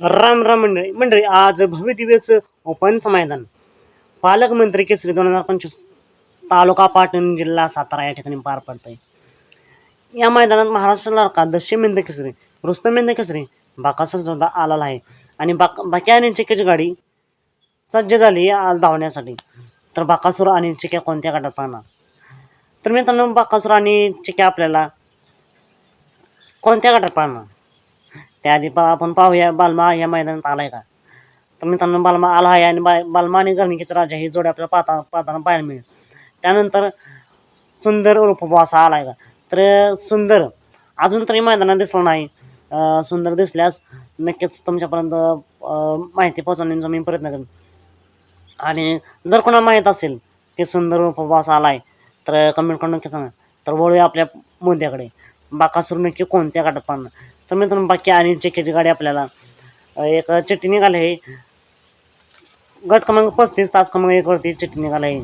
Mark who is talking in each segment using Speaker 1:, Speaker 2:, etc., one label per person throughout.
Speaker 1: राम राम मंडळी. मंडळी आज भव्य दिव्याचं ओपनचं मैदान पालकमंत्री केसरी दोन हजार पंचवीस तालुका पाटण जिल्हा सातारा या ठिकाणी पार पडतंय. या मैदानात महाराष्ट्र लाडका दशमेंद केसरी रुस्तमेंद केसरी बाकासूर सुद्धा आलेला आहे. आणि बाक बाकी आणि चिक्याची गाडी सज्ज झाली आहे आज धावण्यासाठी. तर बाकासूर आणि चिक्या कोणत्या गटात पाहणार? तर मित्रांनो बाकासूर आणि चिक्या आपल्याला कोणत्या गटात पाहणार? त्याआधी पा आपण पाहूया बालमा या मैदानात आलाय का? तर मित्रांनो बालमा आला आहे आणि बा बालमा आणि गर्णिकेचा राजा ही जोडी आपल्याला पाहता पाहताना पाहायला मिळेल. त्यानंतर सुंदर उर्फ आला आलाय का? तर सुंदर अजून तरी मैदानात दिसला नाही. सुंदर दिसल्यास नक्कीच तुमच्यापर्यंत माहिती पोहोचवण्याचा मी प्रयत्न करेन. आणि जर कोणाला माहीत असेल की सुंदर उर्फ आला आलाय तर कमेंट करून नक्की सांगा. तर वळूया आपल्या मुद्द्याकडे. बाकासूर नक्की कोणत्या गाठात पाहणार? तर मित्रांनो बाकी आणि चिक्याची गाडी आपल्याला. एक चिठ्ठी निघाली आहे. गट क्रमांक पस्तीस तास क्रमांक एकवरती चिठ्ठी निघाली आहे.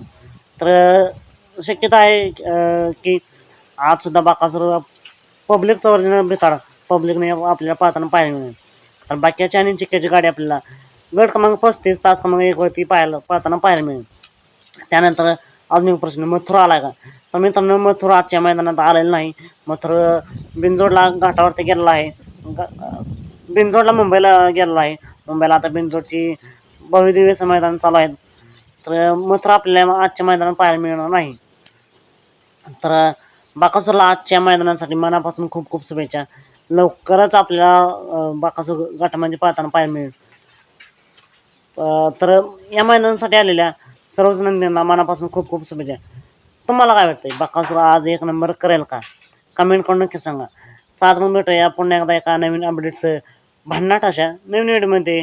Speaker 1: तर शक्यता आहे की आजसुद्धा बाकासूर पब्लिकचं ओरिजिनल बेकार पब्लिकने आपल्याला पाहताना पाहायला मिळेल. तर बाकीच्या आणि चिक्याची गाडी आपल्याला गट क्रमांक पस्तीस तास क्रमांक एकवरती पाहायला पाहताना पाहायला मिळेल. त्यानंतर अजून एक प्रश्न मथुरा आला का? तर मित्रांनो मथुरा आजच्या मैदानात आलेला नाही. मथुर बिनजोडला घाटावरती गेलेला आहे. ग- बिनजोडला मुंबईला गेलेला आहे. मुंबईला आता बिनजोडची भव्यदिव्यचं मैदान चालू आहेत. तर मात्र आपल्याला आजच्या मैदानात पाहायला मिळणार नाही. तर बाकासूरला आजच्या मैदानासाठी मनापासून खूप खूप शुभेच्छा. लवकरच आपल्याला बाकासूर गटामध्ये पाहताना पाहायला मिळेल. तर या मैदानासाठी आलेल्या सर्वच नंदींना मनापासून खूप खूप शुभेच्छा. तुम्हाला काय वाटतंय? बाकासूर आज एक नंबर करेल का? कमेंट करून नक्की सांगा. चालत मग भेटूया. पुन्हा एकदा एका नवीन अपडेट्स भन्नाट अशा नवीन व्हिडिओमध्ये